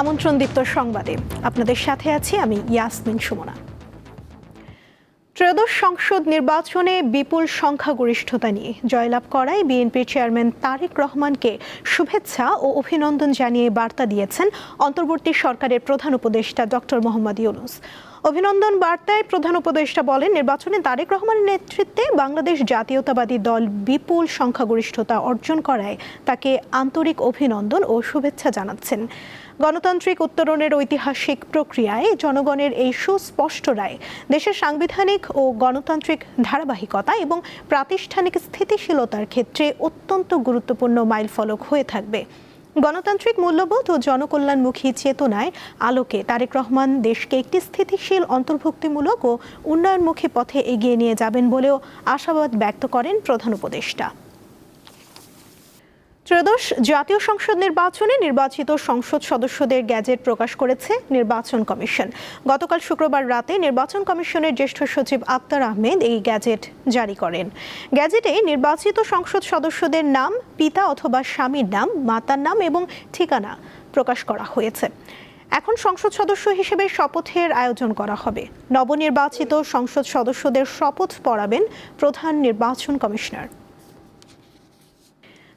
আমন্ত্রণ দীপ্ত সংবাদে। আপনাদের সাথে আছি আমি ইয়াসমিন সুমনা। ত্রয়োদশ সংসদ নির্বাচনে বিপুল সংখ্যাগরিষ্ঠতা নিয়ে জয়লাভ করায় বিএনপির চেয়ারম্যান তারেক রহমানকে শুভেচ্ছা ও অভিনন্দন জানিয়ে বার্তা দিয়েছেন অন্তর্বর্তী সরকারের প্রধান উপদেষ্টা ডক্টর মোহাম্মদ ইউনুস। অভিনন্দন বার্তায় প্রধান উপদেষ্টা বলেন, নির্বাচনে তারেক রহমানের নেতৃত্বে বাংলাদেশ জাতীয়তাবাদী দল বিপুল সংখ্যাগরিষ্ঠতা অর্জন করায় তাকে আন্তরিক অভিনন্দন ও শুভেচ্ছা জানাচ্ছেন। গণতান্ত্রিক উত্তরণের ঐতিহাসিক প্রক্রিয়ায় জনগণের এই সুস্পষ্ট রায় দেশের সাংবিধানিক ও গণতান্ত্রিক ধারাবাহিকতা এবং প্রাতিষ্ঠানিক স্থিতিশীলতার ক্ষেত্রে অত্যন্ত গুরুত্বপূর্ণ মাইলফলক হয়ে থাকবে। গণতান্ত্রিক মূল্যবোধ ও জনকল্যাণমুখী চেতনায় আলোকে তারেক রহমান দেশকে একটি স্থিতিশীল, অন্তর্ভুক্তিমূলক ও উন্নয়নমুখী পথে এগিয়ে নিয়ে যাবেন বলেও আশাবাদ ব্যক্ত করেন প্রধান উপদেষ্টা। ত্রয়োদশ জাতীয় সংসদ নির্বাচনে নির্বাচিত সংসদ সদস্যদের গ্যাজেট প্রকাশ করেছে নির্বাচন কমিশন। গতকাল শুক্রবার রাতে নির্বাচন কমিশনের জ্যেষ্ঠ সচিব আক্তার আহমেদ এই গ্যাজেট জারি করেন। গ্যাজেটে নির্বাচিত সংসদ সদস্যদের নাম, পিতা অথবা স্বামীর নাম, মাতার নাম এবং ঠিকানা প্রকাশ করা হয়েছে। এখন সংসদ সদস্য হিসেবে শপথের আয়োজন করা হবে। নবনির্বাচিত সংসদ সদস্যদের শপথ পড়াবেন প্রধান নির্বাচন কমিশনার।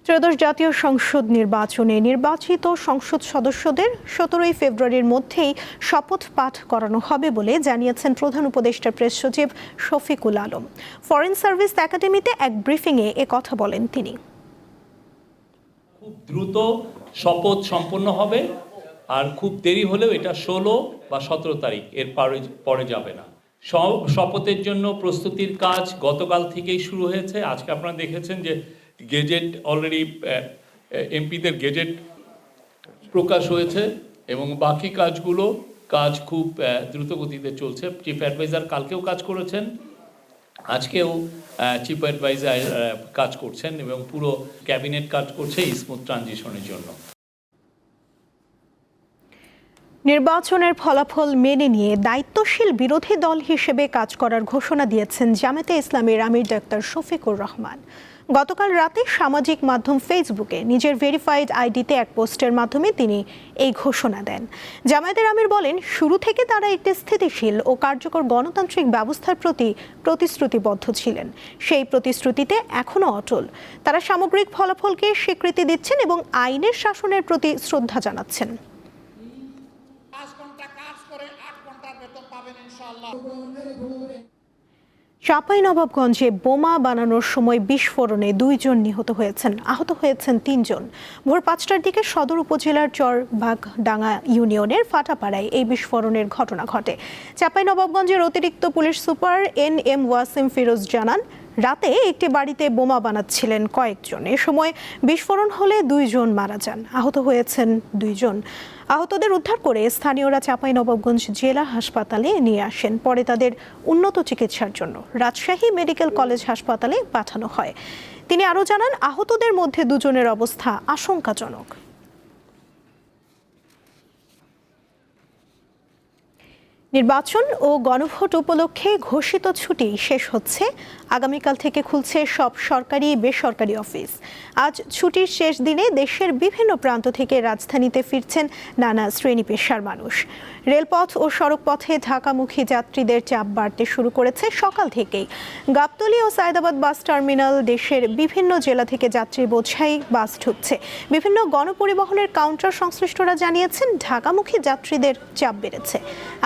ত্রয়োদশ জাতীয় সংসদ নির্বাচনে নির্বাচিত সংসদ সদস্যদের সতেরোই ফেব্রুয়ারির মধ্যেই শপথ পাঠ করানো হবে বলে জানিয়েছেন প্রধান উপদেষ্টা প্রেস সচিব শফিকুল আলম। ফরেন সার্ভিস একাডেমিতে এক ব্রিফিংয়ে এ কথা বলেন তিনি। খুব দ্রুত শপথ সম্পন্ন হবে আর খুব দেরি হলেও এটা ষোলো বা সতেরো তারিখ, এর পরে যাবে না। শপথের জন্য প্রস্তুতির কাজ গতকাল থেকেই শুরু হয়েছে। আজকে আপনারা দেখেছেন যে গেজেট অলরেডি এমপিদের গেজেট প্রকাশ হয়েছে এবং বাকি কাজগুলো কাজ খুব আহ, দ্রুত গতিতে চলছে। চিফ অ্যাডভাইজার কালকেও কাজ করেছেন আজকেও চিফ অ্যাডভাইজার কাজ করছেন এবং পুরো ক্যাবিনেট কাজ করছে স্মুথ ট্রানজিশনের জন্য। নির্বাচনের ফলাফল মেনে নিয়ে দায়িত্বশীল বিরোধী দল হিসেবে কাজ করার ঘোষণা দিয়েছেন জামাতে ইসলামের আমির ডাক্তার শফিকুর রহমান। গতকাল রাতে সামাজিক মাধ্যম ফেসবুকে নিজের ভেরিফাইড আইডিতে এক পোস্টের মাধ্যমে তিনি এই ঘোষণা দেন। জামায়াতের আমির বলেন, শুরু থেকে তারা একটি স্থিতিশীল ও কার্যকর গণতান্ত্রিক ব্যবস্থার প্রতি প্রতিশ্রুতিবদ্ধ ছিলেন। সেই প্রতিশ্রুতিতে এখনও অটল। তারা সামগ্রিক ফলাফলকে স্বীকৃতি দিচ্ছেন এবং আইনের শাসনের প্রতি শ্রদ্ধা জানাচ্ছেন। কাজ করে ঘণ্টার বেতন পাবেন ইনশাআল্লাহ চাঁপাই নবাবগঞ্জে বোমা বানানোর সময় বিস্ফোরণে দুইজন নিহত হয়েছেন, আহত হয়েছেন তিনজন। ভোর পাঁচটার দিকে সদর উপজেলার চরবাগডাঙ্গা ইউনিয়নের ফাটাপাড়ায় এই বিস্ফোরণের ঘটনা ঘটে। চাঁপাইনবাবগঞ্জের অতিরিক্ত police super N M Wasim Firoz জানান রাতে একটি বাড়িতে বোমা বানাচ্ছিলেন কয়েকজন। এ সময় বিস্ফোরণ হলে দুইজন মারা যান। আহত হয়েছেন দুইজন। আহতদের উদ্ধার করে স্থানীয়রা চাঁপাই নবাবগঞ্জ জেলা হাসপাতালে নিয়ে আসেন। পরে তাদের উন্নত চিকিৎসার জন্য রাজশাহী মেডিকেল কলেজ হাসপাতালে পাঠানো হয়। তিনি আরও জানান, আহতদের মধ্যে দুজনের অবস্থা আশঙ্কাজনক। নির্বাচন ও গণভোট উপলক্ষে ঘোষিত ছুটি শেষ হচ্ছে আগামীকাল থেকে খুলছে সব সরকারি, বেসরকারি অফিস। আজ ছুটির শেষ দিনে দেশের বিভিন্ন প্রান্ত থেকে রাজধানীতে ফিরছেন নানা শ্রেণি পেশার মানুষ। রেলপথ ও সড়কপথে ঢাকামুখী যাত্রীদের চাপ বাড়তে শুরু করেছে সকাল থেকেই। গাবতলী ও সায়দাবাদ বাস টার্মিনাল দেশের বিভিন্ন জেলা থেকে যাত্রী বোঝাই বাস ঢুকছে। বিভিন্ন গণপরিবহনের কাউন্টার সংশ্লিষ্টরা জানিয়েছেন, ঢাকামুখী যাত্রীদের চাপ বেড়েছে।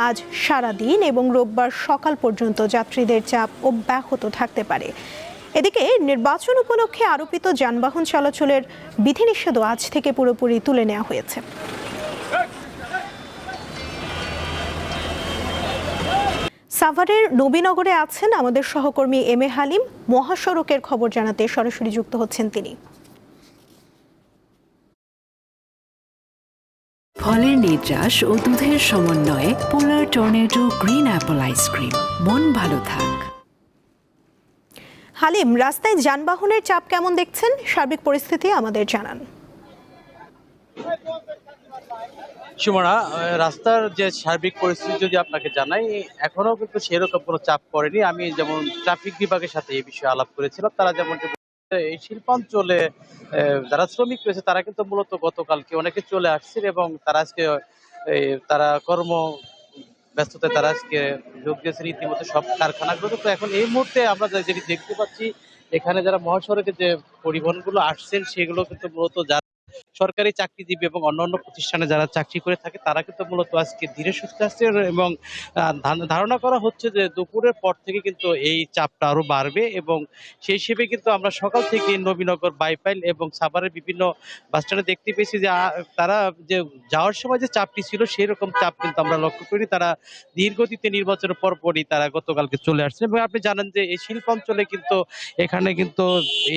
আজ সারাদিন এবং রোববার সকাল পর্যন্ত যাত্রীদের চাপ অব্যাহত থাকতে পারে। এদিকে নির্বাচন উপলক্ষে আরোপিত যানবাহন চলাচলের বিধিনিষেধও আজ থেকে পুরোপুরি তুলে নেওয়া হয়েছে। সাভারের নবীনগরে আছেন আমাদের সহকর্মী এম এ হালিম। মহাসড়কের খবর জানাতে সরাসরি যুক্ত হচ্ছেন তিনি। ফলের নির্যাস ও দুধের সমন্বয়ে Polar tornado green apple ice cream. মন ভালো থাক। হালিম, রাস্তায় যানবাহনের চাপ কেমন দেখছেন? সার্বিক পরিস্থিতি আমাদের জানান। সুমনা রাস্তার যে সার্বিক পরিস্থিতি যদি আপনাকে জানাই এখনও কিন্তু সেরকম কোনো চাপ পড়েনি। আমি যেমন ট্রাফিক বিভাগের সাথে এই বিষয়ে আলাপ করেছিলাম, তারা যেমন এই শিল্পাঞ্চলে যারা শ্রমিক রয়েছে, তারা কিন্তু মূলত গতকালকে অনেকে চলে আসছেন এবং তারা আজকে তারা কর্ম ব্যস্ততায় তারা আজকে যোগ দিয়েছেন রীতিমতো সব কারখানাগুলো তো এখন এই মুহূর্তে আমরা যেটি দেখতে পাচ্ছি, এখানে যারা মহাসড়কে যে পরিবহনগুলো আসছেন, সেগুলো কিন্তু মূলত সরকারি চাকরিজীবী এবং অন্যান্য প্রতিষ্ঠানে যারা চাকরি করে থাকে, তারা কিন্তু মূলত আজকে ধীরে সুস্থে আসছে এবং ধারণা করা হচ্ছে যে দুপুরের পর থেকে কিন্তু এই চাপটা আরও বাড়বে এবং সেই হিসেবে কিন্তু আমরা সকাল থেকে নবীনগর বাইপাইল এবং সাভারের বিভিন্ন বাস স্ট্যান্ডে দেখতে পেয়েছি যে তারা যে যাওয়ার সময় যে চাপটি ছিল সেই রকম চাপ কিন্তু আমরা লক্ষ্য করি তারা ধীরগতিতে নির্বাচনের পরপরই তারা গতকালকে চলে আসছেন এবং আপনি জানেন যে এই শিল্প অঞ্চলে কিন্তু এখানে কিন্তু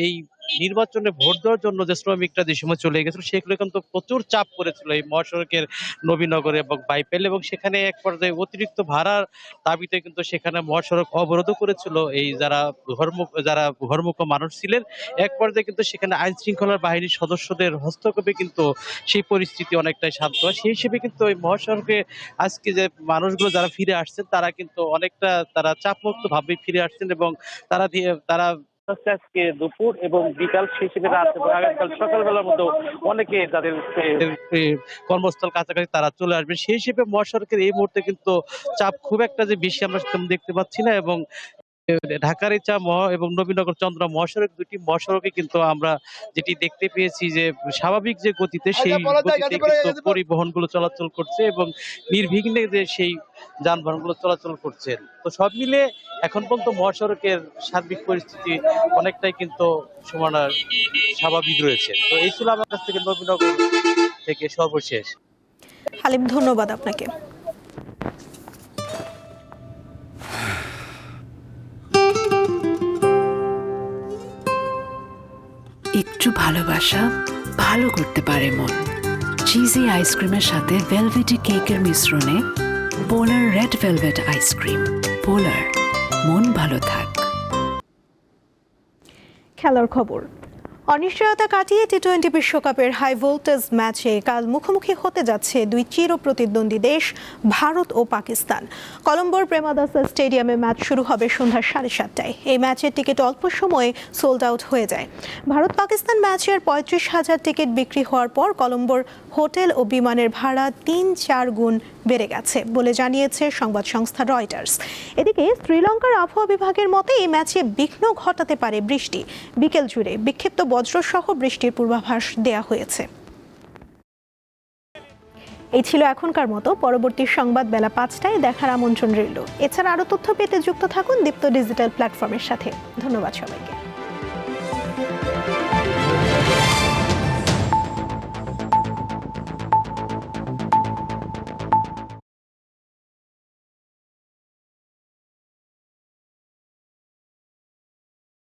এই নির্বাচনে ভোট দেওয়ার জন্য যে শ্রমিকরা যে সময় চলে গেছিল, সেগুলো কিন্তু প্রচুর চাপ করেছিল এই মহাসড়কের নবীনগরে এবং বাইপেল এবং সেখানে এক পর্যায়ে অতিরিক্ত ভাড়ার দাবিতে কিন্তু সেখানে মহাসড়ক অবরোধ করেছিল এই যারা ঘরমুখ যারা ঘরমুখ মানুষ ছিলেন। এক পর্যায়ে কিন্তু সেখানে আইন শৃঙ্খলা বাহিনীর সদস্যদের হস্তক্ষেপে কিন্তু সেই পরিস্থিতি অনেকটাই শান্ত হয়। সেই হিসেবে কিন্তু এই মহাসড়কে আজকে যে মানুষগুলো যারা ফিরে আসছেন, তারা কিন্তু অনেকটা তারা চাপমুক্ত ভাবে ফিরে আসছেন এবং তারা দিয়ে- তারা হচ্ছে আজকে দুপুর এবং বিকাল সেই হিসেবে রাত এবং আগামীকাল সকালবেলার মধ্যে অনেকে তাদের কর্মস্থল কাছাকাছি তারা চলে আসবে। সেই হিসেবে মহাসড়কের এই মুহূর্তে কিন্তু চাপ খুব একটা যে বেশি আমরা দেখতে পাচ্ছি না এবং ঢাকার চা মহা এবং নবীনগর চন্দ্র মহাসড়ক দুটি মহাসড়কে কিন্তু আমরা যেটি দেখতে পেয়েছি যে স্বাভাবিক যে গতিতে সেই গতিতে কিন্তু পরিবহনগুলো চলাচল করছে এবং নির্বিঘ্নে যে সেই যানবাহনগুলো চলাচল করছে। তো সব মিলে এখন পর্যন্ত মহাসড়কের সার্বিক পরিস্থিতি অনেকটাই কিন্তু সমান স্বাভাবিক রয়েছে। তো এই ছিল আমার কাছ থেকে নবীনগর থেকে সর্বশেষ। হালিম ধন্যবাদ আপনাকে। একটু ভালোবাসা ভালো করতে পারে মন। চিজি আইসক্রিমের সাথে ভেলভেটি কেকের মিশ্রণে Polar red velvet ice cream Polar মন ভালো থাক। খেলার খবর। অনিশ্চয়তা কাটিয়ে টি টোয়েন্টি বিশ্বকাপের হাই ভোল্টেজ ম্যাচে কাল মুখোমুখি হতে যাচ্ছে দুই চির প্রতিদ্বন্দ্বী দেশ, ভারত ও পাকিস্তান। কলম্বোর প্রেমাদাসা স্টেডিয়ামে ম্যাচ শুরু হবে সন্ধ্যা সাড়ে সাতটায়। এই ম্যাচের টিকিট অল্প সময়ে সোল্ড আউট হয়ে যায়। ভারত পাকিস্তান ম্যাচের পঁয়ত্রিশ হাজার টিকিট বিক্রি হওয়ার পর কলম্বোর হোটেল ও বিমানের ভাড়া তিন চার গুণ বেড়ে গেছে বলে জানিয়েছে সংবাদ সংস্থা রয়টার্স এদিকে শ্রীলঙ্কার আবহাওয়া বিভাগের মতে এই ম্যাচে বিঘ্ন ঘটাতে পারে বৃষ্টি। বিকেল জুড়ে বিক্ষিপ্ত বজ্রসহ বৃষ্টির পূর্বাভাস দেয়া হয়েছে। এই ছিল এখনকার মতো। পরবর্তী সংবাদ বেলা পাঁচটায় দেখার আমন্ত্রণ রইল। এছাড়া আরও তথ্য পেতে যুক্ত থাকুন দীপ্ত ডিজিটাল প্ল্যাটফর্মের সাথে। ধন্যবাদ সবাইকে।